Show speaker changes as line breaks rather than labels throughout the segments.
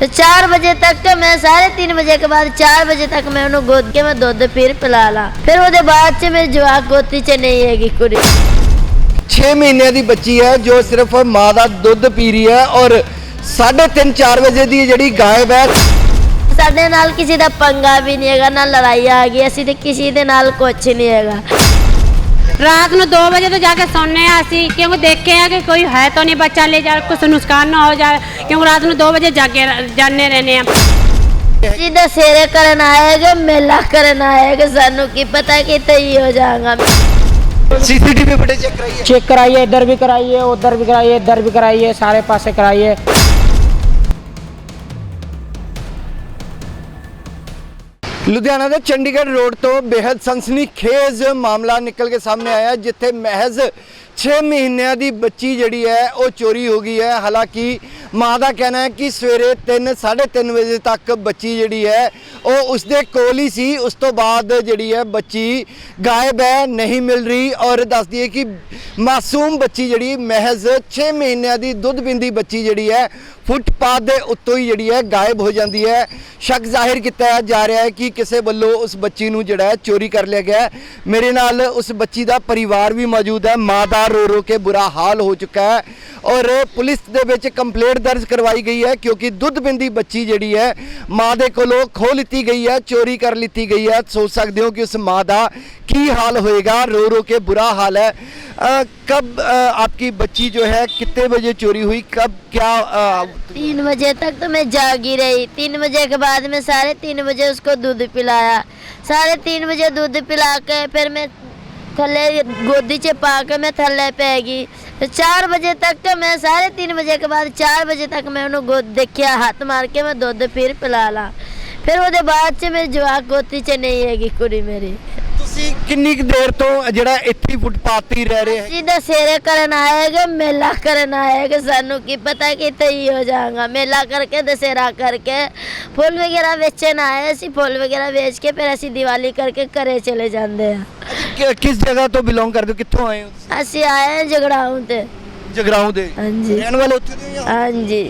ਤੇ 4 ਵਜੇ ਤੱਕ ਮੈਂ ਸਾਢੇ ਤਿੰਨ ਵਜੇ ਕੇ ਬਾਅਦ 4 ਵਜੇ ਤੱਕ ਮੈਂ ਉਹਨੂੰ ਗੋਦ ਕੇ ਮੈਂ ਦੁੱਧ ਫਿਰ ਪਿਲਾ ਲਾ। ਫਿਰ ਉਹਦੇ ਬਾਅਦ ਚ ਮੇਰੇ ਜਵਾਕ ਗੋਦੀ ਚ ਨਹੀਂ ਹੈਗੀ ਕੁੜੀ।
6 ਮਹੀਨਿਆਂ ਦੀ ਬੱਚੀ ਹੈ ਜੋ ਸਿਰਫ ਮਾਂ ਦਾ ਦੁੱਧ ਪੀ ਰਹੀ ਹੈ ਔਰ 3:30 4 ਵਜੇ ਦੀ ਜਿਹੜੀ ਗਾਇਬ ਹੈ।
ਸਾਡੇ ਨਾਲ ਕਿਸੇ ਦਾ ਪੰਗਾ ਵੀ ਨਹੀਂ ਹੈਗਾ ਨਾ ਲੜਾਈ ਆ ਗਈ ਅਸੀਂ ਤੇ ਕਿਸੇ ਦੇ ਨਾਲ ਕੁਝ ਨਹੀਂ ਹੈਗਾ।
ਰਾਤ ਨੂੰ 2 ਵਜੇ ਤੋਂ ਜਾ ਕੇ ਸੌਂਨੇ ਆ ਅਸੀਂ ਕਿਉਂਕਿ ਦੇਖੇ ਆ ਕਿ ਕੋਈ ਹੈ ਤਾਂ ਨਹੀਂ ਬੱਚਾ ਲੈ ਜਾ ਕੁਛ ਨੁਕਸਾਨ ਨਾ ਹੋ ਜਾਏ। ਕਿਉਂਕਿ ਰਾਤ ਨੂੰ 2 ਵਜੇ ਜਾਗੇ ਜਾਣੇ ਰਹਿੰਦੇ ਆ।
ਜਿੱਦਾਂ ਸੇਰੇ ਕਰਨ ਆਏਗਾ ਮੇਲਾ ਕਰਨ ਆਏਗਾ ਸਾਨੂੰ ਕੀ ਪਤਾ ਕਿਤੇ ਹੀ ਹੋ ਜਾਗਾ
ਸੀਸੀਟੀਵੀ ਫੁਟੇਜ ਚੈੱਕ ਕਰਾਈਏ।
ਚੈੱਕ ਕਰਾਈਏ ਇੱਧਰ ਵੀ ਕਰਾਈਏ ਉੱਧਰ ਵੀ ਕਰਾਈਏ ਇੱਧਰ ਵੀ ਕਰਾਈਏ ਸਾਰੇ ਪਾਸੇ ਕਰਾਈਏ।
ਲੁਧਿਆਣਾ ਦੇ ਚੰਡੀਗੜ੍ਹ ਰੋਡ ਤੋਂ ਬੇहद ਸਨਸਨੀਖੇਜ਼ ਮਾਮਲਾ ਨਿਕਲ ਕੇ ਸਾਹਮਣੇ ਆਇਆ ਜਿੱਥੇ ਮਹਿਜ਼ 6 ਮਹੀਨਿਆਂ ਦੀ ਬੱਚੀ ਜਿਹੜੀ ਹੈ, ਉਹ ਚੋਰੀ ਹੋ ਗਈ ਹੈ। ਹਾਲਾਂਕਿ ਮਾਂ ਦਾ ਕਹਿਣਾ ਹੈ ਕਿ ਸਵੇਰੇ 3 3:30 ਵਜੇ ਤੱਕ ਬੱਚੀ ਜਿਹੜੀ ਹੈ, ਉਹ ਉਸਦੇ ਕੋਲ ਹੀ ਸੀ। ਉਸ ਤੋਂ ਬਾਅਦ ਜਿਹੜੀ ਹੈ, ਬੱਚੀ ਗਾਇਬ ਹੈ, ਨਹੀਂ ਮਿਲ ਰਹੀ ਔਰ ਦੱਸਦੀ ਹੈ ਕਿ ਮਾਸੂਮ ਬੱਚੀ ਜਿਹੜੀ ਮਹਿਜ਼ 6 ਮਹੀਨਿਆਂ ਦੀ ਦੁੱਧ ਪਿੰਦੀ ਬੱਚੀ ਜਿਹੜੀ ਹੈ, ਫੁੱਟਪਾਥ ਦੇ ਉੱਤੋਂ ਹੀ ਜਿਹੜੀ ਹੈ, ਗਾਇਬ ਹੋ ਜਾਂਦੀ ਹੈ। ਸ਼ੱਕ ਜ਼ਾਹਿਰ ਕੀਤਾ ਜਾ ਰਿਹਾ ਹੈ ਕਿ ਕਿਸੇ ਵੱਲੋਂ ਉਸ ਬੱਚੀ ਨੂੰ ਜਿਹੜਾ ਹੈ, ਚੋਰੀ ਕਰ ਲਿਆ ਗਿਆ ਹੈ। ਮੇਰੇ ਨਾਲ ਉਸ ਬੱਚੀ ਦਾ ਪਰਿਵਾਰ ਵੀ ਮੌਜੂਦ ਹੈ। ਮਾਂ ਦਾ ਰੋ ਰੋ ਕੇ ਬੁਰਾ ਹਾਲ ਹੋ ਚੁੱਕਾ ਹੈ ਔਰ ਪੁਲਿਸ ਦੇ ਵਿੱਚ ਕੰਪਲੇਂਟ ਦਰਜ ਕਰਵਾਈ ਗਈ ਹੈ ਕਿਉਂਕਿ ਦੁੱਧ ਪਿੰਦੀ ਬੱਚੀ ਜਿਹੜੀ ਹੈ ਮਾਂ ਦੇ ਕੋਲੋਂ ਖੋਹ ਲਿੱਤੀ ਗਈ ਹੈ ਚੋਰੀ ਕਰ ਲਿੱਤੀ ਗਈ ਹੈ ਸੋਚ ਸਕਦੇ ਹੋ ਕਿ ਉਸ ਮਾਂ ਦਾ ਕੀ ਹਾਲ ਹੋਏਗਾ रो रो के बुरा हाल है अ, कब अ, आपकी बच्ची जो है कितने बजे चोरी हुई कब क्या अ,
तीन बजे तक तो मैं जागी रही तीन बजे के बाद में साढ़े तीन बजे उसको दूध पिलाया साढ़े तीन बजे दूध पिला के फिर मैं ਥੱਲੇ ਗੋਦੀ 'ਚ ਪਾ ਕੇ ਮੈਂ ਥੱਲੇ ਪੈ ਗਈ। 4 ਵਜੇ ਤੱਕ ਮੈਂ ਸਾਰੇ 3 ਵਜੇ ਕੇ ਬਾਅਦ 4 ਵਜੇ ਤੱਕ ਮੈਂ ਉਹਨੂੰ ਗੋਦ ਦੇਖਿਆ, ਹੱਥ ਮਾਰ ਕੇ ਮੈਂ ਦੁੱਧ ਫਿਰ ਪਿਲਾ ਲਾ। ਫਿਰ ਉਹਦੇ ਬਾਅਦ 'ਚ ਮੇਰੇ ਜਵਾਕ ਗੋਤੀ 'ਚ ਨਹੀਂ ਹੈਗੀ ਕੁੜੀ ਮੇਰੀ।
ਕਿੰਨੀ ਕੁ ਦੇਰ ਤੋਂ ਜਿਹੜਾ ਇੱਥੇ ਹੀ ਫੁੱਟਪਾਥ ਤੇ ਹੀ ਰਹਿ ਰਹੇ ਹੈ?
ਜੀ ਦਸੇਰੇ ਕਰਨ ਆਏਗਾ ਮੇਲਾ ਕਰਨ ਆਏਗਾ ਸਾਨੂੰ ਕੀ ਪਤਾ ਕਿ ਤਈ ਹੋ ਜਾਗਾ ਮੇਲਾ ਕਰਕੇ ਦਸੇਰਾ ਕਰਕੇ ਫੁੱਲ ਵਗੈਰਾ ਵੇਚਣ ਆਏ ਅਸੀਂ ਫੁੱਲ ਵਗੈਰਾ ਵੇਚ ਕੇ ਫਿਰ ਅਸੀਂ ਦੀਵਾਲੀ ਕਰਕੇ ਘਰੇ ਚਲੇ ਜਾਂਦੇ ਆ
ਕਿ- ਕਿਸ ਜਗ੍ਹਾ ਤੋਂ ਬਿਲੋਂਗ ਕਰਦੇ ਹੋ? ਕਿੱਥੋਂ ਆਏ ਹੋ
ਅਸੀਂ ਆਏ ਹਾਂ ਜਗੜਾਉਂ ਤੇ।
ਜਗਰਾਉਂ ਦੇ?
ਹਾਂਜੀ।
ਰਹਿਣ ਵਾਲੇ ਉੱਥੇ ਦੇ ਹੋ ਜਾਂ-
ਹਾਂਜੀ।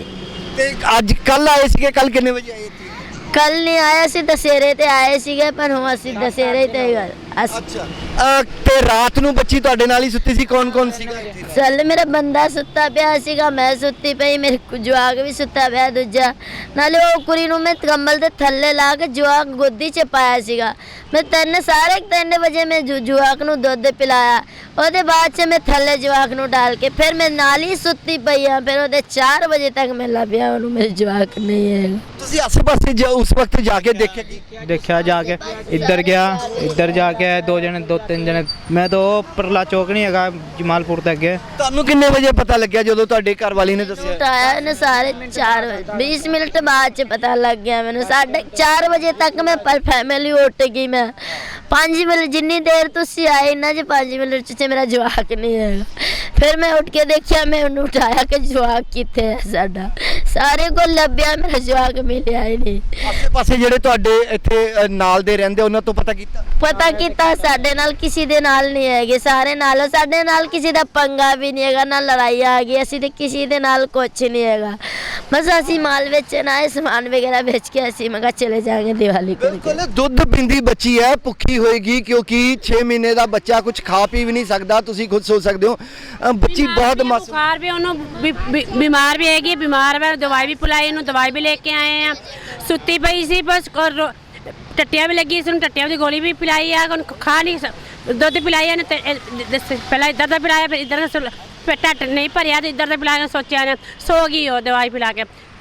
ਤੇ ਅੱਜ ਕੱਲ ਆਏ ਸੀਗੇ ਕੱਲ ਕਿੰਨੇ ਵਜੇ ਆਏ ਇੱਥੇ?
ਕੱਲ ਨਹੀਂ ਆਏ ਅਸੀਂ ਦਸੇਰੇ ਤੇ ਆਏ ਸੀਗੇ ਪਰ ਹੁਣ ਅਸੀਂ ਦਸੇਰੇ ਤੇ ਗਏ
ਤੇ ਰਾਤ ਨੂੰ ਬੱਚੀ ਤੁਹਾਡੇ ਨਾਲ ਹੀ ਸੁੱਤੀ ਸੀ? ਕੌਣ ਕੌਣ ਸੀਗਾ?
ਸੱਲ ਮੇਰਾ ਬੰਦਾ ਸੁੱਤਾ ਪਿਆ ਸੀਗਾ ਮੈਂ ਸੁੱਤੀ ਪਈ ਮੇਰੇ ਕੋ ਜਵਾਗ ਵੀ ਸੁੱਤਾ ਪਿਆ ਦੂਜਾ। ਨਾਲੇ ਉਹ ਕੁੜੀ ਨੂੰ ਮੈਂ ਕੰਬਲ ਦੇ ਥੱਲੇ ਲਾ ਕੇ ਜਵਾਗ ਗੋਦੀ 'ਚ ਪਾਇਆ ਸੀਗਾ। ਮੈਂ ਤਿੰਨ ਸਾਰੇ ਤਿੰਨ ਵਜੇ ਮੈਂ ਜੁ- ਨੂੰ ਦੁੱਧ ਪਿਲਾਇਆ। ਉਹਦੇ ਬਾਅਦ 'ਚ ਮੈਂ ਥੱਲੇ ਜਵਾਕ ਨੂੰ ਡਾਲ ਕੇ ਫਿਰ ਮੈਂ ਨਾਲ ਹੀ ਸੁੱਤੀ ਪਈ ਆ ਫਿਰ ਉਹਦੇ 4 ਵਜੇ ਤੱਕ ਮੈਂ ਲੱਭਿਆ ਉਹਨੂੰ ਮੇਰੇ ਜਵਾਕ ਨਹੀਂ ਹੈਗਾ।
ਤੁਸੀਂ ਆਸ-ਪਾਸੇ ਜਾ- ਉਸ ਵਕਤ ਜਾ ਕੇ ਦੇਖਿਆ ਦੇਖਿਆ ਜਾ ਕੇ
ਇੱਧਰ ਗਿਆ ਇੱਧਰ ਜਾ ਕੇ। ਹੈ ਦੋ ਜਣੇ ਦੋ ਤਿੰਨ ਜਣੇ। ਮੈਂ ਤਾਂ ਉਹ ਪਰਲਾ ਚੌਕ ਨਹੀਂ ਹੈਗਾ ਜਮਾਲਪੁਰ ਤੱਕ ਅੱਗੇ।
ਤੁਹਾਨੂੰ ਕਿੰਨੇ ਵਜੇ ਪਤਾ ਲੱਗਿਆ ਜਦੋਂ ਤੁਹਾਡੇ ਘਰ ਵਾਲੀ ਨੇ ਦੱਸਿਆ?
ਟਾਇਆ ਨੇ ਸਾਰੇ 4 20 ਮਿੰਟ ਬਾਅਦ ਚ ਪਤਾ ਲੱਗ ਗਿਆ ਮੈਨੂੰ। ਸਾਢੇ 4 ਵਜੇ ਤੱਕ ਮੈਂ ਪਰ ਫੈਮਿਲੀ ਉੱਠ ਗਈ ਮੈਂ। 5 ਮਿੰਟ ਜਿੰਨੀ ਦੇਰ ਤੁਸੀਂ ਆਏ ਨਾ ਜੇ 5 ਮਿੰਟ ਚ ਮੇਰਾ ਜਵਾਕ ਨਹੀਂ ਹੈਗਾ ਫਿਰ ਮੈਂ ਉੱਠ ਕੇ ਦੇਖਿਆ ਮੈਂ ਉਹਨੂੰ ਉਠਾਇਆ ਕਿ ਜਵਾਕ ਕਿੱਥੇ ਹੈ ਸਾਡਾ। ਸਾਰੇ ਕੋਲ ਲੱਭਿਆ ਮੇਰਾ ਜਵਾਕ ਮਿਲਿਆ ਹੀ ਨਹੀਂ।
ਆਸੇ-ਪਾਸੇ ਜਿਹੜੇ ਤੁਹਾਡੇ ਇੱਥੇ ਅ, ਨਾਲ ਦੇ ਰਹਿੰਦੇ ਉਹਨਾਂ ਤੋਂ ਪਤਾ ਕੀਤਾ?
ਪਤਾ ਕੀਤਾ ਸਾਡੇ ਨਾਲ ਕਿਸੇ ਦੇ ਨਾਲ ਨਹੀਂ ਹੈਗੇ ਸਾਰੇ ਨਾਲ ਸਾਡੇ ਨਾਲ ਕਿਸੇ ਦਾ ਪੰਗਾ ਵੀ ਨਹੀਂ ਹੈਗਾ ਨਾ ਲੜਾਈ ਆ ਗਈ ਅਸੀਂ ਤੇ ਕਿਸੇ ਦੇ ਨਾਲ ਕੁਝ ਨਹੀਂ ਹੈਗਾ। ਬਸ ਅਸੀਂ ਮਾਲ ਵੇਚਣ ਆਏ ਸਮਾਨ ਵਗੈਰਾ ਵੇਚ ਕੇ ਅਸੀਂ ਮਗਾ ਚਲੇ ਜਾਾਂਗੇ ਦੀਵਾਲੀ ਕਰਕੇ
ਬਿਲਕੁਲ ਦੁੱਧ ਪਿੰਦੀ ਬੱਚੀ ਹੈ ਭੁੱਖੀ ਹੋਏਗੀ ਕਿਉਂਕਿ 6 ਮਹੀਨੇ ਦਾ ਬੱਚਾ ਕੁਝ ਖਾ ਪੀ ਵੀ ਨਹੀਂ ਸਕਦਾ ਤੁਸੀਂ ਖੁਦ ਸੋਚ ਸਕਦੇ ਹੋ। ਅ, ਬੱਚੀ ਬਹੁਤ ਮਾਸੂਮ
ਬੁਖਾਰ ਵੀ ਉਹਨੂੰ ਬਿ- ਬਿ- ਬਿਮਾਰ ਵੀ ਹੈਗੀ ਬਿਮਾਰ ਹੈ ਦਵਾਈ ਵੀ ਪਿਲਾਈ ਉਹਨੂੰ ਦਵਾਈ ਵੀ ਲੈ ਕੇ ਆਏ ਆ। ਸੁੱਤੀ ਪਈ ਸੀ, ਬਸ ਔਰ ਰੋ- ਟੱਟੀਆਂ ਵੀ ਲੱਗੀ ਸੀ, ਉਹਨੂੰ ਟੱਟੀਆਂ ਦੀ ਗੋਲੀ ਵੀ ਪਿਲਾਈ ਆ, ਉਹਨੂੰ ਖਾ ਨਹੀਂ ਸ- ਦੁੱਧ ਪਿਲਾਇਆ ਨੇ ਤੇ ਇਹ- ਦੱਸ- ਪਹਿਲਾਂ ਇੱਧਰ ਦਾ ਪਿਲਾਇਆ, ਫਿਰ ਇੱਧਰ ਦਾ ਸੁ- ਫਿਰ ਟੱਟ ਨਹੀਂ ਭਰਿਆ ਤੇ ਇੱਧਰ ਦਾ ਪਿਲਾਇਆ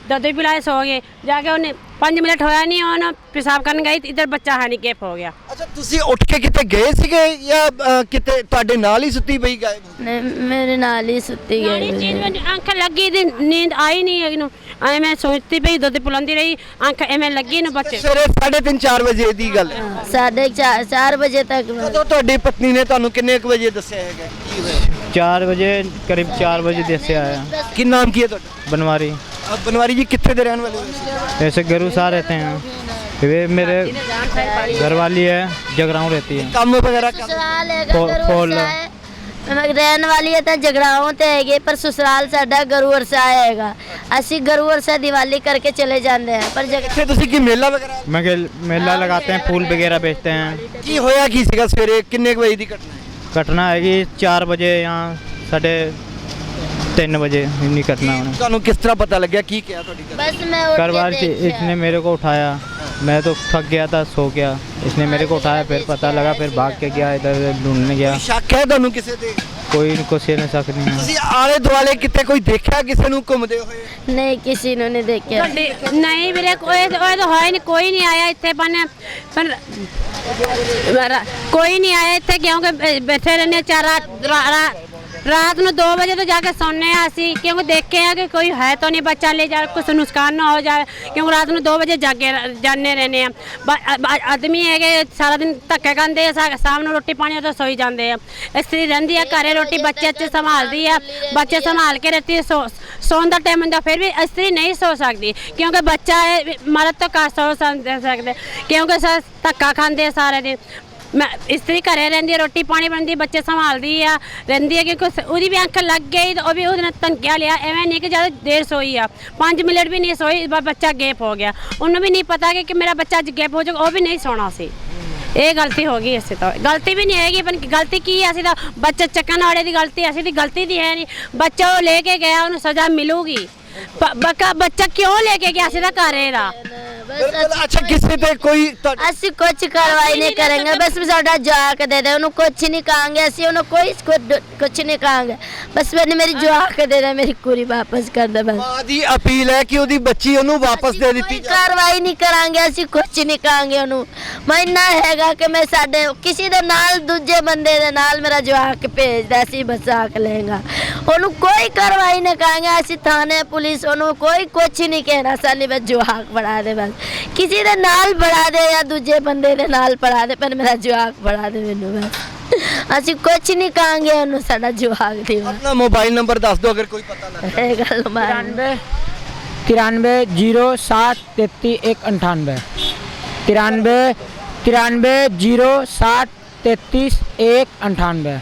ਸੋਚਿਆ ਨੇ ਸੋ ਗਈ ਉਹ ਦਵਾਈ ਪਿਲਾ ਕੇ ਦੁੱਧ ਵੀ ਪਿਲਾਇਆ ਸੋ ਗਏ ਜਾ ਕੇ ਉਹਨੇ 5 ਮਿੰਟ ਹੋਇਆ ਨਹੀਂ ਉਹਨੂੰ ਪਿਸ਼ਾਬ ਕਰਨ ਗਈ ਤੇ ਇੱਧਰ ਬੱਚਾ ਹੈ ਨਹੀਂ ਗੇਪ ਹੋ ਗਿਆ
ਅੱਛਾ ਤੁਸੀਂ ਉੱਠ ਕੇ ਕਿਤੇ ਗਏ ਸੀਗੇ ਜਾਂ ਅ, ਕਿਤੇ ਤੁਹਾਡੇ ਨਾਲ ਹੀ ਸੁੱਤੀ ਪਈ ਗਾਇਬ ਹੋ?
ਨਹੀਂ, ਮੇਰੇ ਨਾਲ ਹੀ ਸੁੱਤੀ
ਸਾਰੀ
ਗਈ
ਚੀਜ਼ ਵਿੱਚ ਅੱਖ ਲੱਗੀ ਦੀ ਨੀਂਦ ਆਈ ਨਹੀਂ ਹੈਗੀ ਨੂੰ ਐ ਮੈਂ ਸੋਚਦੀ ਪਈ ਦੁੱਧ ਪਿਲਾਉਂਦੀ ਰਹੀ ਅੱਖ ਐਵੇਂ ਲੱਗੀ ਨੂੰ ਬੱਚੇ
ਸਵੇਰੇ 3:30 4 ਵਜੇ ਦੀ ਗੱਲ ਹੈ
ਸਾਢੇ 4 ਵਜੇ ਤੱਕ ਮੈਂ-
ਕਦੋਂ ਤੁਹਾਡੀ ਪਤਨੀ ਨੇ ਤੁਹਾਨੂੰ ਕਿੰਨੇ ਕੁ ਵਜੇ ਦੱਸਿਆ ਹੈਗਾ ਕੀ ਹੋਇਆ
चार बजे करीब चार बजे जैसे आया
ਕੀ ਨਾਮ ਕੀ ਹੈ ਤੁਹਾਡਾ
बनवारी
आप बनवारी जी कितने दे रहने वाले हो?
ऐसे गरू सा रहते हैं। वे मेरे घर वाली है जगराऊँ रहती है।
ਕੰਮ ਵਗੈਰਾ ਕੰਮ
ਸਸਰਾਲ ਹੈਗਾ ਪੋ- ਮੈਂ ਰਹਿਣ ਵਾਲੀ ਹੈ ਤਾਂ ਜਗਰਾਉਂ ਤੇ ਹੈਗੇ ਪਰ ਸਸਰਾਲ ਸਾਡਾ ਗਰੂ ਵਰਸਾ ਹੈਗਾ ਅਸੀਂ ਗਰੂ ਵਰਸਾ ਦੀਵਾਲੀ ਕਰਕੇ ਚਲੇ ਜਾਂਦੇ ਆ ਪਰ
ਜਗ ਤੁਸੀਂ ਕੀ ਮੇਲਾ ਵਗੈਰਾ
मगर मेला लगाते हैं फूल वगैरह बेचते हैं।
ਕੀ ਹੋਇਆ ਕੀ ਸੀਗਾ ਸਵੇਰੇ ਕਿੰਨੇ ਵਜੇ ਦੀ ਘਟਨਾ ਹੈ?
ਘਟਨਾ ਹੈਗੀ 4 ਵਜੇ ਜਾਂ ਸਾਢੇ 3 बजे नहीं करना उन्हें
ਤੁਹਾਨੂੰ ਕਿਸ ਤਰ੍ਹਾਂ ਪਤਾ ਲੱਗਿਆ? ਕੀ ਕਿਹਾ ਤੁਹਾਡੀ ਗੱਲ
बस मैं उठ के
बार से
देखा।
इसने मेरे को उठाया मैं तो थक गया था सो गया इसने मेरे को उठाया फिर पता लगा फिर भाग के गया इधर
ਸ਼ੱਕ ਹੈ ਤੁਹਾਨੂੰ ਕਿਸੇ ਤੇ?
कोई इनको से नहीं सक नहीं
ਤੁਸੀਂ ਆਲੇ ਦੁਆਲੇ ਕਿਤੇ ਕੋਈ ਦੇਖਿਆ ਕਿਸੇ ਨੂੰ ਘੁੰਮਦੇ ਹੋਏ?
नहीं किसी ने नहीं देखा
ਨਹੀਂ ਵੀਰੇ ਕੋਈ ਉਹ ਤਾਂ ਹੋਇਆ ਨਹੀਂ ਕੋਈ ਨਹੀਂ ਆਇਆ ਇੱਥੇ ਪਾਣੇ ਪਰ ਕੋਈ ਨਹੀਂ ਆਇਆ ਇੱਥੇ ਕਿਉਂਕਿ ਬੈਠੇ ਰਹਿੰਦੇ ਚਾਰਾ ਰਾਤ ਨੂੰ 2 ਵਜੇ ਤੋਂ ਜਾ ਕੇ ਸੌਂਦੇ ਆ ਅਸੀਂ, ਕਿਉਂਕਿ ਦੇਖੇ ਆ ਕਿ ਕੋਈ ਹੈ ਤਾਂ ਨਹੀਂ ਬੱਚਾ ਲੈ ਜਾ, ਕੁਛ ਨੁਕਸਾਨ ਨਾ ਹੋ ਜਾਵੇ ਕਿਉਂਕਿ ਰਾਤ ਨੂੰ 2 ਵਜੇ ਜਾਗੇ ਰ- ਜਾਣੇ ਰਹਿੰਦੇ ਆ ਬ- ਆਦਮੀ ਹੈਗੇ, ਸਾਰਾ ਦਿਨ ਧੱਕੇ ਖਾਂਦੇ ਆ ਸ਼ਾਮ ਨੂੰ ਰੋਟੀ ਪਾਣੀ ਤੋਂ ਸੋਈ ਜਾਂਦੇ ਆ। ਇਸਤਰੀ ਰਹਿੰਦੀ ਆ ਘਰੇ, ਰੋਟੀ ਬੱਚੇ ਚ ਸੰਭਾਲਦੀ ਆ, ਬੱਚੇ ਸੰਭਾਲ ਕੇ ਰਹਿਤੀ ਸੋ, ਸੌਣ ਦਾ ਟਾਈਮ ਹੁੰਦਾ, ਫਿਰ ਵੀ ਇਸਤਰੀ ਨਹੀਂ ਸੌ ਸਕਦੀ, ਕਿਉਂਕਿ ਬੱਚਾ ਹੈ ਵੀ ਮਰਦ ਤੋਂ ਘੱਟ ਸੌ ਸਕ- ਸਕਦੇ ਕਿਉਂਕਿ ਸਾ, ਧੱਕਾ ਖਾਂਦੇ ਆ ਸਾਰੇ ਦਿਨ। ਮੈਂ ਇਸਤਰੀ ਘਰੇ ਰਹਿੰਦੀ ਹੈ ਰੋਟੀ ਪਾਣੀ ਬਣਦੀ, ਬੱਚੇ ਸੰਭਾਲਦੀ ਆ, ਰਹਿੰਦੀ ਹੈ ਕਿਉਂਕਿ ਉਹਦੀ ਵੀ ਅੱਖ ਲੱਗ ਗਈ ਤਾਂ ਉਹ ਵੀ ਉਹਦੇ ਨਾਲ ਧਮਕੀਆਂ ਲਿਆ, ਐਵੇਂ ਨਹੀਂ ਕਿ ਜ਼ਿਆਦਾ ਦੇਰ ਸੋਈ ਆ। 5 ਮਿੰਟ ਵੀ ਨਹੀਂ ਸੋਈ ਬੱਚਾ ਗੇਪ ਹੋ ਗਿਆ। ਉਹਨੂੰ ਵੀ ਨਹੀਂ ਪਤਾ ਕਿ ਮੇਰਾ ਬੱਚਾ ਅੱਜ ਗੈਪ ਹੋ ਜਾਊਗਾ, ਉਹ ਵੀ ਨਹੀਂ ਸੋਣਾ ਸੀ। ਇਹ ਗਲਤੀ ਹੋ ਗਈ ਇਸੇ ਤੋਂ। ਗਲਤੀ ਵੀ ਨਹੀਂ ਹੈਗੀ ਪਰ ਗਲਤੀ ਕੀ ਹੈ ਅਸੀਂ ਤਾਂ ਬੱਚਾ ਚੱਕਣ ਵਾਲੇ ਦੀ ਗਲਤੀ ਅਸੀਂ ਦੀ ਗਲਤੀ ਦੀ ਹੈ ਨਹੀਂ। ਬੱਚਾ ਉਹ ਲੈ ਕੇ ਗਿਆ, ਉਹਨੂੰ ਸਜ਼ਾ ਮਿਲੂਗੀ। ਬੱਕਾ, ਬੱਚਾ ਕਿਉਂ ਲੈ ਕੇ ਗਿਆ, ਅਸੀਂ ਤਾਂ ਘਰ
ਦਾ।
ਅੱਛਾ ਕਿਸੇ ਤੇ ਕੋਈ
ਅਸੀਂ ਕੁਝ ਕਾਰਵਾਈ ਨਹੀਂ ਕਰਾਂਗੇ ਬਸ ਸਾਡਾ ਜਵਾਕ ਦੇ ਦੇ ਉਹਨੂੰ ਕੁਝ ਨਹੀਂ ਕਹਾਂਗੇ ਅਸੀਂ ਉਹਨੂੰ ਕੋਈ ਕੁਝ ਨਹੀਂ ਕਹਾਂਗੇ। ਬਸ ਮੈਨੂੰ ਮੇਰੀ ਜਵਾਕ ਦੇ ਦੇ ਮੇਰੀ ਕੁੜੀ ਵਾਪਸ ਕਰ ਦੇ ਬਸ।
ਮਾਂ ਦੀ ਅਪੀਲ ਹੈ ਕਿ ਉਹਦੀ ਬੱਚੀ ਉਹਨੂੰ ਵਾਪਸ ਦੇ ਦਿੱਤੀ
ਕੋਈ
ਜਾਵੇ।
ਕਾਰਵਾਈ ਨਹੀਂ ਕਰਾਂਗੇ ਅਸੀਂ ਕੁਝ ਨਹੀਂ ਕਹਾਂਗੇ ਉਹਨੂੰ। ਮੈਂ ਇੰਨਾ ਹੈਗਾ ਕਿ ਮੈਂ ਸਾਡੇ ਕਿਸੇ ਦੇ ਨਾਲ ਦੂਜੇ ਬੰਦੇ ਦੇ ਨਾਲ ਮੇਰਾ ਜਵਾਕ ਭੇਜਦਾ ਸੀ ਬਸਾਕ ਲੇਗਾ ਉਹਨੂੰ ਕੋਈ ਕਾਰਵਾਈ ਨਹੀਂ ਕਰਾਂਗੇ ਅਸੀਂ ਥਾਣੇ ਪੁਲਿਸ ਉਹਨੂੰ ਕੋਈ ਕੁਝ ਨਹੀਂ ਕਹਿਣਾ ਸਾਨੀ ਬਸ ਜਵਾਕ ਬੜਾ ਦੇ ਬਸ। ਕਿਸੇ ਦੇ ਨਾਲ ਪੜਾ ਦੇ ਜਾਂ ਦੂਜੇ ਬੰਦੇ ਦੇ ਨਾਲ ਪੜਾ ਦੇ ਪਰ ਮੇਰਾ ਜਵਾਕ ਪੜਾ ਦੇ ਮੈਨੂੰ ਬਸ ਅਸੀਂ ਕੁਝ ਨਹੀਂ ਕਹਾਂਗੇ ਉਹਨੂੰ ਸਾਡਾ ਜਵਾਕ ਦੇ
ਆਪਣਾ ਮੋਬਾਈਲ ਨੰਬਰ ਦੱਸ ਦਿਓ ਅਗਰ ਕੋਈ ਪਤਾ ਲੱਗ
ਇਹ ਗੱਲ ਮਾਰ।
93 93 07331198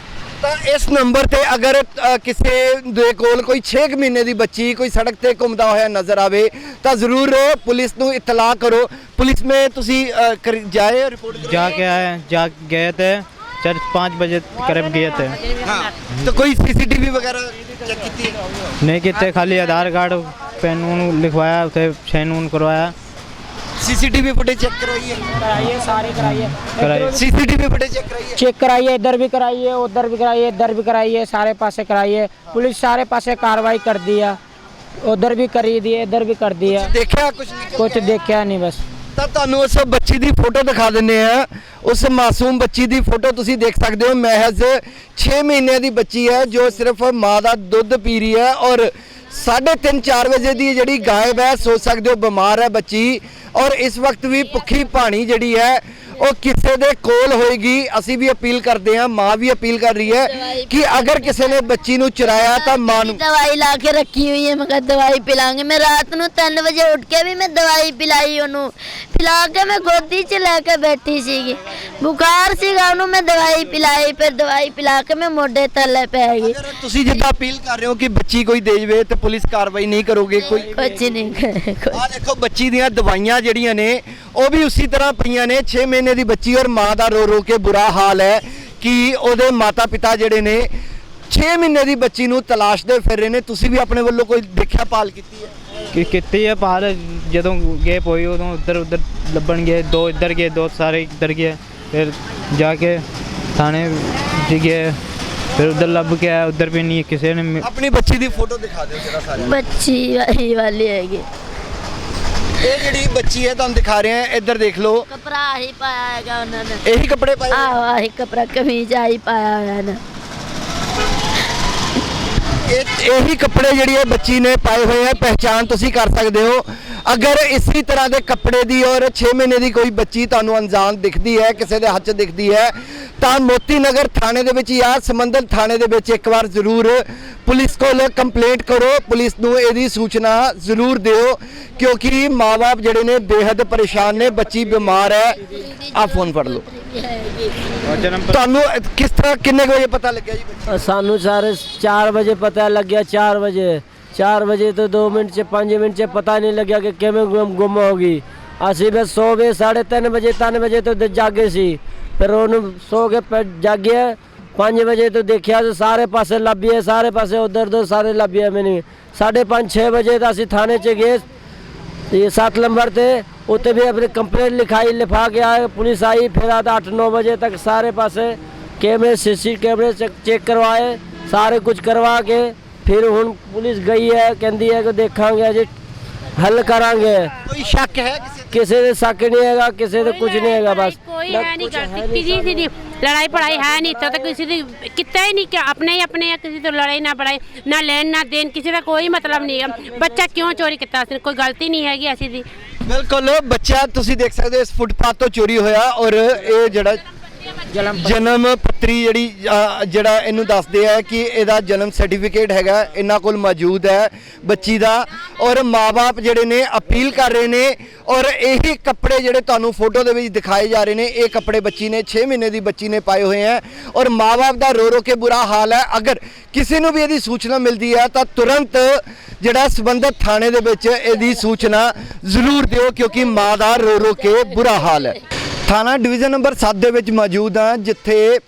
ਤਾਂ ਇਸ ਨੰਬਰ ਤੇ ਅਗਰ ਅ, ਕਿਸੇ ਦੇ ਕੋਲ ਕੋਈ 6 ਮਹੀਨੇ ਦੀ ਬੱਚੀ ਕੋਈ ਸੜਕ ਤੇ ਘੁੰਮਦਾ ਹੋਇਆ ਨਜ਼ਰ ਆਵੇ ਤਾਂ ਜ਼ਰੂਰ ਪੁਲਿਸ ਨੂੰ ਇਤਲਾਹ ਕਰੋ ਪੁਲਿਸ ਮੇ ਤੁਸੀਂ अ, कर- जाए और
रिपोर्ट करो। जा के आए जा गए थे चर्च पाँच बजे करीब गए थे
हाँ, तो कोई सीसीटीवी वगैरह चेक की थी?
नहीं किए थे खाली आधार कार्ड पेन उन लिखवाया उसे छेन उन करवाया
सीसीटीवी फुटेज चेक करवाइए
कराइए सारे कराइए
कराई
सीसीटीवी फुटेज चेक कराइए
चेक कराइए इधर भी कराइए उधर भी कराइए इधर भी कराइए सारे पासे कराइए पुलिस सारे पासे कार्रवाई कर दिया उधर भी करी दिए इधर भी कर दिया
ਦੇਖਿਆ ਕੁਝ ਨਹੀਂ
कुछ देखा नहीं बस
ਤਾਂ ਤੁਹਾਨੂੰ ਉਸ ਬੱਚੀ ਦੀ ਫੋਟੋ ਦਿਖਾ ਦਿੰਨੇ ਆ ਉਸ ਮਾਸੂਮ ਬੱਚੀ ਦੀ ਫੋਟੋ ਤੁਸੀਂ ਦੇਖ ਸਕਦੇ ਹੋ ਮਹਿਜ਼ 6 ਮਹੀਨਿਆਂ ਦੀ ਬੱਚੀ ਹੈ ਜੋ ਸਿਰਫ ਮਾਂ ਦਾ ਦੁੱਧ ਪੀ ਰਹੀ ਹੈ ਔਰ 3:30 4 ਵਜੇ ਦੀ ਜਿਹੜੀ ਗਾਇਬ ਹੈ, ਸੋਚ ਸਕਦੇ ਹੋ ਬਿਮਾਰ ਹੈ ਬੱਚੀ ਔਰ ਇਸ ਵਕਤ ਵੀ ਭੁੱਖੀ ਪਾਣੀ ਜਿਹੜੀ ਹੈ, ਉਹ ਕਿਸੇ ਦੇ ਕੋਲ ਹੋਏਗੀ। ਅਸੀਂ ਵੀ ਅਪੀਲ ਕਰਦੇ ਹਾਂ, ਮਾਂ ਵੀ ਅਪੀਲ ਕਰ ਰਹੀ ਹੈ ਕਿ ਅਗਰ ਕਿਸੇ ਨੇ ਬੱਚੀ ਨੂੰ ਚੁਰਾਇਆ ਤਾਂ ਮਾਂ ਨੂੰ
ਦਵਾਈ ਲਾ ਕੇ ਰੱਖੀ ਹੋਈ ਹੈ, ਮੈਂ ਕਿਹਾ ਦਵਾਈ ਪਿਲਾਂਗੇ। ਮੈਂ ਰਾਤ ਨੂੰ 3 ਵਜੇ ਉੱਠ ਕੇ ਵੀ ਮੈਂ ਦਵਾਈ ਪਿਲਾਈ ਉਹਨੂੰ। ਪਿਲਾ ਕੇ ਮੈਂ ਗੋਦੀ 'ਚ ਲੈ ਕੇ ਬੈਠੀ ਸੀਗੀ। ਬੁਖਾਰ ਸੀਗਾ ਉਹਨੂੰ ਮੈਂ ਦਵਾਈ ਪਿਲਾਈ ਫਿਰ ਦਵਾਈ ਪਿਲਾ ਕੇ ਮੈਂ ਮੋਢੇ ਥੱਲੇ ਪੈ ਗਈ।
ਅਗਰ ਤੁਸੀਂ ਜਿੱਦਾਂ ਅਪੀਲ ਕਰ ਰਹੇ ਹੋ ਕਿ ਬੱਚੀ ਕੋਈ ਦੇ ਜਵੇ ਤੇ ਪੁਲਿਸ ਕਾਰਵਾਈ ਨਹੀਂ ਕਰੋਗੇ ਕੋਈ
ਕੁਝ ਨਹੀਂ ਕਰੇ ਕੁਛ।
ਆ ਦੇਖੋ ਬੱਚੀ ਦੀਆਂ ਦਵਾਈਆਂ ਜਿਹੜੀਆਂ ਨੇ ਉਹ ਵੀ ਉਸੇ ਤਰ੍ਹਾਂ ਪਈਆਂ ਨੇ 6 ਮਹੀਨੇ ਦੀ ਬੱਚੀ ਔਰ ਮਾਂ ਦਾ ਰੋ ਰੋ ਕੇ ਬੁਰਾ ਹਾਲ ਹੈ ਕਿ ਉਹਦੇ ਮਾਤਾ ਪਿਤਾ ਜਿਹੜੇ ਨੇ 6 ਮਹੀਨੇ ਦੀ ਬੱਚੀ ਨੂੰ ਤਲਾਸ਼ਦੇ ਫਿਰ ਰਹੇ ਨੇ। ਤੁਸੀਂ ਵੀ ਆਪਣੇ ਵੱਲੋਂ ਕੋਈ ਦੇਖਿਆ ਪਾਲ ਕੀਤੀ ਹੈ?
ਕਿ ਕਿਤੇ ਹੈ ਪਾਲ ਜਦੋਂ ਗੈਪ ਹੋਈ ਉਦੋਂ ਉੱਧਰ ਉੱਧਰ ਲੱਭਣ ਗਏ ਦੋ ਇੱਧਰ ਗਏ ਦੋ ਸਾਰੇ ਇੱਧਰ ਗਏ। ਫਿਰ ਜਾ ਕੇ ਥਾਣੇ ਚ ਗਏ ਫਿਰ ਉੱਧਰ ਲੱਭ ਕੇ ਆਇਆ ਉੱਧਰ ਵੀ ਨਹੀਂ ਕਿਸੇ ਨੇ ਮਿ-
ਆਪਣੀ ਬੱਚੀ ਦੀ ਫੋਟੋ ਦਿਖਾ ਦਿਓ ਜਰਾ ਸਾਰੇ
ਬੱਚੀ ਵਾਲੀ ਵਾਲੀ ਹੈਗੀ।
ਇਹ ਜਿਹੜੀ ਬੱਚੀ ਹੈ ਤੁਹਾਨੂੰ ਦਿਖਾ ਰਹੇ ਹਾਂ ਇੱਧਰ ਦੇਖ ਲਓ।
ਕਪੜਾ ਹੀ ਪਾਇਆ ਹੈਗਾ ਉਹਨਾਂ ਨੇ।
ਇਹੀ ਕੱਪੜੇ ਪਾਏ ਹੋਏ?
ਆਹ ਆਹੀ ਕਪੜਾ ਕਮੀਜ਼ ਆਹੀ ਪਾਇਆ ਹੋਇਆ ਨਾ।
ਇਹ ਇਹੀ ਕੱਪੜੇ ਜਿਹੜੀ ਇਹ ਬੱਚੀ ਨੇ ਪਾਏ ਹੋਏ ਆ ਪਹਿਚਾਨ ਤੁਸੀਂ ਕਰ ਸਕਦੇ ਹੋ। ਅਗਰ ਇਸੇ ਤਰ੍ਹਾਂ ਦੇ ਕੱਪੜੇ ਦੀ ਔਰ 6 ਮਹੀਨੇ ਦੀ ਕੋਈ ਬੱਚੀ ਤੁਹਾਨੂੰ ਅਣਜਾਣ ਦਿਖਦੀ ਹੈ, ਕਿਸੇ ਦੇ ਹੱਥ 'ਚ ਦਿਖਦੀ ਹੈ, ਤਾਂ ਮੋਤੀ ਨਗਰ ਥਾਣੇ ਦੇ ਵਿੱਚ ਜਾਂ ਸਮੰਦਰ ਥਾਣੇ ਦੇ ਵਿੱਚ ਇੱਕ ਵਾਰ ਜ਼ਰੂਰ ਪੁਲਿਸ ਕੋਲ ਕੰਪਲੇਂਟ ਕਰੋ। ਪੁਲਿਸ ਨੂੰ ਇਹਦੀ ਸੂਚਨਾ ਜ਼ਰੂਰ ਦਿਓ, ਕਿਉਂਕਿ ਮਾਪੇ ਜਿਹੜੇ ਨੇ ਬੇहद ਪਰੇਸ਼ਾਨ ਨੇ, ਬੱਚੀ ਬਿਮਾਰ ਹੈ। ਆ ਫੋਨ ਫੜ ਲਓ। ਤੁਹਾਨੂੰ ਕਿਸ ਤਰ੍ਹਾਂ, ਕਿੰਨੇ ਕੁ ਵਜੇ ਪਤਾ ਲੱਗਿਆ ਜੀ
ਸਾਨੂੰ ਸਰ 4 ਵਜੇ ਪਤਾ ਲੱਗਿਆ 4 ਵਜੇ।
चार बजे तो दो मिनट से पाँच मिनट से पता नहीं लग्या कि किमें गुम गुम होगी ਅਸੀਂ ਬਸ ਸੋ ਗਏ 3:30 ਵਜੇ 3 ਵਜੇ ਤੋਂ ਦ- ਜਾਗੇ ਸੀ ਫਿਰ ਉਹਨੂੰ ਸੋ ਕੇ ਪ- ਜਾਗਿਆ 5 ਵਜੇ ਤੋਂ ਦੇਖਿਆ ਤੇ ਸਾਰੇ ਪਾਸੇ ਲੱਭੀਏ ਸਾਰੇ ਪਾਸੇ ਉਧਰ ਉਧਰ ਸਾਰੇ ਲੱਭੀਏ ਮੈਨੂੰ 5:30 6 ਵਜੇ ਤਾਂ ਅਸੀਂ ਥਾਣੇ 'ਚ ਗਏ ये सात नंबर थे उतने भी अपनी कंप्लेंट लिखाई लिखा के आए पुलिस आई फिर आता आठ नौ बजे तक सारे पासे कैमरे सीसी कैमरे चेक चेक करवाए सारे कुछ करवा के फिर हूँ पुलिस गई है कहती है कि देखांगे अजे हल करांगे
ਕੋਈ ਸ਼ੱਕ ਹੈ ਕਿਸੇ
किसी ने शक नहीं हैगा किसी ने कुछ नहीं हैगा बस
कोई
ना
है नहीं
कुछ है
गलती किसी की लड़ाई पढ़ाई है नहीं तो, तो किसी की कितना ही नहीं क्या अपने ही अपने या किसी तो लड़ाई ना पढ़ाई ना लेन ना देन किसी का कोई मतलब नहीं है बच्चा क्यों चोरी किया उसने कोई गलती नहीं हैगी ऐसी दी
ਬਿਲਕੁਲ ਬੱਚਾ ਤੁਸੀਂ ਦੇਖ ਸਕਦੇ ਹੋ ਇਸ ਫੁੱਟਪਾਥ ਤੋਂ ਚੋਰੀ ਹੋਇਆ ਔਰ ਇਹ ਜਿਹੜਾ ਜਨਮ ਪੱਤਰੀ ਜਿਹੜੀ ਅ, ਜਿਹੜਾ ਇਹਨੂੰ ਦੱਸਦੇ ਆ ਕਿ ਇਹਦਾ ਜਨਮ ਸਰਟੀਫਿਕੇਟ ਹੈਗਾ ਇਹਨਾਂ ਕੋਲ ਮੌਜੂਦ ਹੈ ਬੱਚੀ ਦਾ ਔਰ ਮਾਪੇ ਜਿਹੜੇ ਨੇ ਅਪੀਲ ਕਰ ਰਹੇ ਨੇ ਔਰ ਇਹੀ ਕੱਪੜੇ ਜਿਹੜੇ ਤੁਹਾਨੂੰ ਫੋਟੋ ਦੇ ਵਿੱਚ ਦਿਖਾਏ ਜਾ ਰਹੇ ਨੇ ਇਹ ਕੱਪੜੇ ਬੱਚੀ ਨੇ 6 ਮਹੀਨੇ ਦੀ ਬੱਚੀ ਨੇ ਪਾਏ ਹੋਏ ਹੈ ਔਰ ਮਾਪੇ ਦਾ ਰੋ ਰੋ ਕੇ ਬੁਰਾ ਹਾਲ ਹੈ। ਅਗਰ ਕਿਸੇ ਨੂੰ ਵੀ ਇਹਦੀ ਸੂਚਨਾ ਮਿਲਦੀ ਹੈ ਤਾਂ ਤੁਰੰਤ ਜਿਹੜਾ ਸੰਬੰਧਿਤ ਥਾਣੇ ਦੇ ਵਿੱਚ ਇਹਦੀ ਸੂਚਨਾ ਜ਼ਰੂਰ ਦਿਓ ਕਿਉਂਕਿ ਮਾਂ ਦਾ ਰੋ ਰੋ ਕੇ ਬੁਰਾ ਹਾਲ ਹੈ। ਥਾਣਾ ਡਿਵੀਜ਼ਨ ਨੰਬਰ 7 ਦੇ ਵਿੱਚ ਮੌਜੂਦ ਹਾਂ, ਜਿੱਥੇ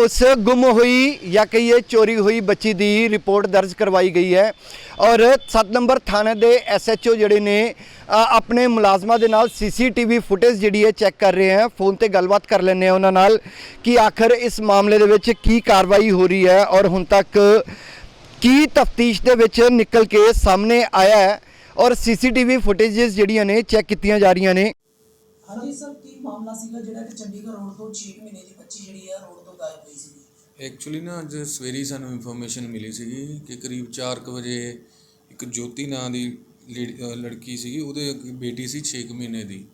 ਉਸ ਗੁੰਮ ਹੋਈ ਜਾਂ ਕਹੀਏ ਚੋਰੀ ਹੋਈ ਬੱਚੀ ਦੀ ਰਿਪੋਰਟ ਦਰਜ ਕਰਵਾਈ ਗਈ ਹੈ। ਔਰ 7 ਨੰਬਰ ਥਾਣੇ ਦੇ ਐਸਐਚਓ ਜਿਹੜੇ ਨੇ ਆਪਣੇ ਮੁਲਾਜ਼ਮਾਂ ਦੇ ਨਾਲ ਸੀਸੀਟੀਵੀ ਫੁਟੇਜ ਜਿਹੜੀ ਹੈ ਚੈੱਕ ਕਰ ਰਹੇ ਹੈ। ਫੋਨ ਤੇ ਗੱਲਬਾਤ ਕਰ ਲੈਂਦੇ ਆ ਉਹਨਾਂ ਨਾਲ ਕਿ ਆਖਰ ਇਸ ਮਾਮਲੇ ਦੇ ਵਿੱਚ ਕੀ ਕਾਰਵਾਈ ਹੋ ਰਹੀ ਹੈ ਔਰ ਹੁਣ ਤੱਕ ਕੀ ਤਫਤੀਸ਼ ਦੇ ਵਿੱਚ ਨਿਕਲ ਕੇ ਸਾਹਮਣੇ ਆਇਆ ਹੈ। ਔਰ ਸੀਸੀਟੀਵੀ ਫੁਟੇजेस ਜਿਹੜੀਆਂ ਨੇ, ਚੈੱਕ ਕੀਤੀਆਂ ਜਾ ਰਹੀਆਂ ਨੇ।
ਹਾਂਜੀ, ਸਰ, ਕੀ ਮਾਮਲਾ ਸੀਗਾ ਜਿਹੜਾ ਕਿ ਚੰਡੀਗੜ੍ਹ ਰੋਡ ਤੋਂ 6 ਮਹੀਨੇ ਦੀ ਬੱਚੀ ਜਿਹੜੀ ਹੈ ਰੋਡ ਤੋਂ ਗਾਇਬ ਹੋਈ ਸੀ
ਐਕਚੁਅਲੀ ਨਾ, ਅੱਜ ਸਵੇਰੇ ਸਾਨੂੰ ਇਨਫੋਰਮੇਸ਼ਨ ਮਿਲੀ ਸੀਗੀ ਕਿ ਕਰੀਬ 4:00 ਵਜੇ ਇੱਕ ਜੋਤੀ ਨਾਂ ਦੀ ਲੇਡੀ- ਲੜਕੀ ਸੀਗੀ, ਉਹਦੇ ਇੱਕ ਬੇਟੀ ਸੀ 6 ਮਹੀਨੇ ਦੀ।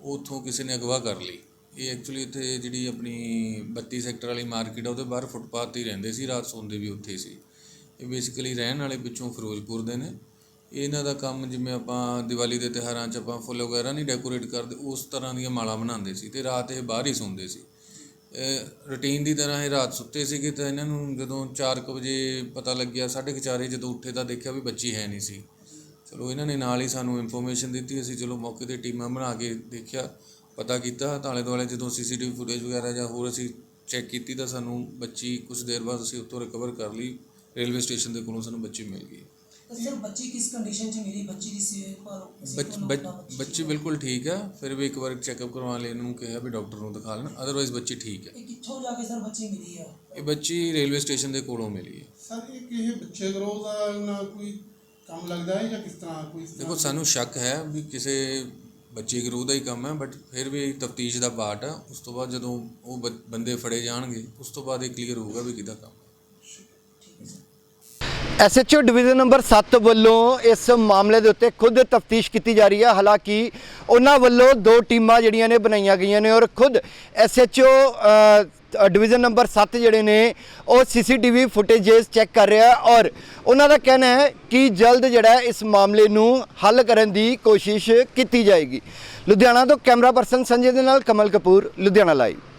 ਉਹ ਉੱਥੋਂ ਕਿਸੇ ਨੇ ਅਗਵਾ ਕਰ ਲਈ। ਇਹ ਐਕਚੁਅਲੀ ਇੱਥੇ ਜਿਹੜੀ ਆਪਣੀ 32 ਸੈਕਟਰ ਵਾਲੀ ਮਾਰਕੀਟ ਆ, ਉਹਦੇ ਬਾਹਰ ਫੁੱਟਪਾਥ ਤੇ ਹੀ ਰਹਿੰਦੇ ਸੀ, ਰਾਤ ਸੌਂਦੇ ਵੀ ਉੱਥੇ ਹੀ ਸੀ। ਇਹ ਬੇਸਿਕਲੀ ਰਹਿਣ ਵਾਲੇ ਪਿੱਛੋਂ ਫਿਰੋਜ਼ਪੁਰ ਦੇ ਨੇ। ਇਹਨਾਂ ਦਾ ਕੰਮ ਜਿਵੇਂ ਆਪਾਂ ਦੀਵਾਲੀ ਦੇ ਤਿਉਹਾਰਾਂ 'ਚ ਆਪਾਂ ਫੁੱਲ ਵਗੈਰਾ ਨਹੀਂ ਡੈਕੋਰੇਟ ਕਰਦੇ, ਉਸ ਤਰ੍ਹਾਂ ਦੀਆਂ ਮਾਲਾ ਬਣਾਉਂਦੇ ਸੀ ਅਤੇ ਰਾਤ ਇਹ ਬਾਹਰ ਹੀ ਸੌਂਦੇ ਸੀ। ਰੂਟੀਨ ਦੀ ਤਰ੍ਹਾਂ ਇਹ ਰਾਤ ਸੁੱਤੇ ਸੀਗੇ ਤਾਂ ਇਹਨਾਂ ਨੂੰ ਜਦੋਂ 4:00 ਵਜੇ ਪਤਾ ਲੱਗਿਆ 4:30 ਜਦੋਂ ਉੱਠੇ ਤਾਂ ਦੇਖਿਆ ਵੀ ਬੱਚੀ ਹੈ ਨਹੀਂ ਸੀ। ਚਲੋ ਇਹਨਾਂ ਨੇ ਨਾਲ ਹੀ ਸਾਨੂੰ ਇਨਫੋਰਮੇਸ਼ਨ ਦਿੱਤੀ, ਅਸੀਂ ਚਲੋ ਮੌਕੇ ਤੇ ਟੀਮਾਂ ਬਣਾ ਕੇ ਦੇਖਿਆ, ਪਤਾ ਕੀਤਾ। ਤਾਂ ਆਲੇ ਦੁਆਲੇ ਜਦੋਂ ਸੀਸੀਟੀਵੀ ਫੁਟੇਜ ਵਗੈਰਾ ਜਾਂ ਹੋਰ ਅਸੀਂ ਚੈੱਕ ਕੀਤੀ ਤਾਂ ਸਾਨੂੰ ਬੱਚੀ ਕੁਝ ਦੇਰ ਬਾਅਦ ਅਸੀਂ ਉੱਥੋਂ ਰਿਕਵਰ ਕਰ ਲਈ। ਰੇਲਵੇ ਸਟੇਸ਼ਨ ਦੇ ਕੋਲੋਂ ਸਾਨੂੰ ਬੱਚੀ ਮਿਲ ਗਈ।
ਬੱਚੀ ਕਿਸ ਕੰਡੀਸ਼ਨ 'ਚ ਮਿਲੀ? ਬੱਚੀ ਦੀ ਸਿਹਤ ਪਰ ਕਿਸੇ
ਬੱਚ-
ਕੋਲ
ਬੱਚ-
ਨਾ ਬੱਚੀ
ਬੱਚੀ ਬਿਲਕੁਲ ਠੀਕ ਹੈ ਫਿਰ ਵੀ ਇੱਕ ਵਾਰ ਚੈੱਕਅਪ ਕਰਵਾ ਲੈਣ ਨੂੰ ਕਿਹਾ ਵੀ ਡਾਕਟਰ ਨੂੰ ਦਿਖਾ ਲੈਣ ਅਦਰਵਾਈਜ਼ ਬੱਚੀ ਠੀਕ ਹੈ
ਇਹ ਕਿੱਥੋਂ ਜਾ ਕੇ ਸਰ ਬੱਚੀ ਮਿਲੀ ਹੈ
ਇਹ ਬੱਚੀ ਰੇਲਵੇ ਸਟੇਸ਼ਨ ਦੇ ਕੋਲੋਂ ਮਿਲੀ ਹੈ
ਸਰ ਇਹ ਕਿ ਇਹ ਬੱਚੇ ਗਰੋਹ ਦਾ ਨਾ ਕੋਈ ਕੰਮ ਲੱਗਦਾ ਹੈ ਜਾਂ ਕਿਸ ਤਰ੍ਹਾਂ ਕੋਈ ਇਸ ਤਰ੍ਹਾਂ?
ਦੇਖੋ ਸਾਨੂੰ ਸ਼ੱਕ ਹੈ ਵੀ ਕਿਸੇ ਬੱਚੇ ਗਰੋਹ ਦਾ ਹੀ ਕੰਮ ਹੈ ਬਟ ਫਿਰ ਵੀ ਤਫਤੀਸ਼ ਦਾ ਪਾਰਟ ਹੈ ਉਸ ਤੋਂ ਬਾਅਦ ਜਦੋਂ ਉਹ ਬ- ਬੰਦੇ ਫੜੇ ਜਾਣਗੇ ਉਸ ਤੋਂ ਬਾਅਦ ਇਹ ਕਲੀਅਰ ਹੋਊਗਾ ਵੀ ਕਿਹਦਾ ਕੰਮ
ਐਸਐਚਓ ਡਿਵੀਜ਼ਨ ਨੰਬਰ 7 ਵੱਲੋਂ ਇਸ ਮਾਮਲੇ ਦੇ ਉੱਤੇ ਖੁਦ ਤਫਤੀਸ਼ ਕੀਤੀ ਜਾ ਰਹੀ ਹੈ। ਹਾਲਾਂਕਿ ਉਹਨਾਂ ਵੱਲੋਂ ਦੋ ਟੀਮਾਂ ਜਿਹੜੀਆਂ ਨੇ ਬਣਾਈਆਂ ਗਈਆਂ ਨੇ ਔਰ ਖੁਦ ਐਸਐਚਓ ਡਿਵੀਜ਼ਨ ਨੰਬਰ 7 ਜਿਹੜੇ ਨੇ, ਉਹ ਸੀਸੀਟੀਵੀ ਫੁਟੇजेस ਚੈੱਕ ਕਰ ਰਿਹਾ ਔਰ ਉਹਨਾਂ ਦਾ ਕਹਿਣਾ ਹੈ ਕਿ ਜਲਦ ਜਿਹੜਾ ਇਸ ਮਾਮਲੇ ਨੂੰ ਹੱਲ ਕਰਨ ਦੀ ਕੋਸ਼ਿਸ਼ ਕੀਤੀ ਜਾਏਗੀ। ਲੁਧਿਆਣਾ ਤੋਂ ਕੈਮਰਾ ਪਰਸਨ ਸੰਜੇ ਦੇ ਨਾਲ ਕਮਲ ਕਪੂਰ, ਲੁਧਿਆਣਾ ਲਾਈਵ।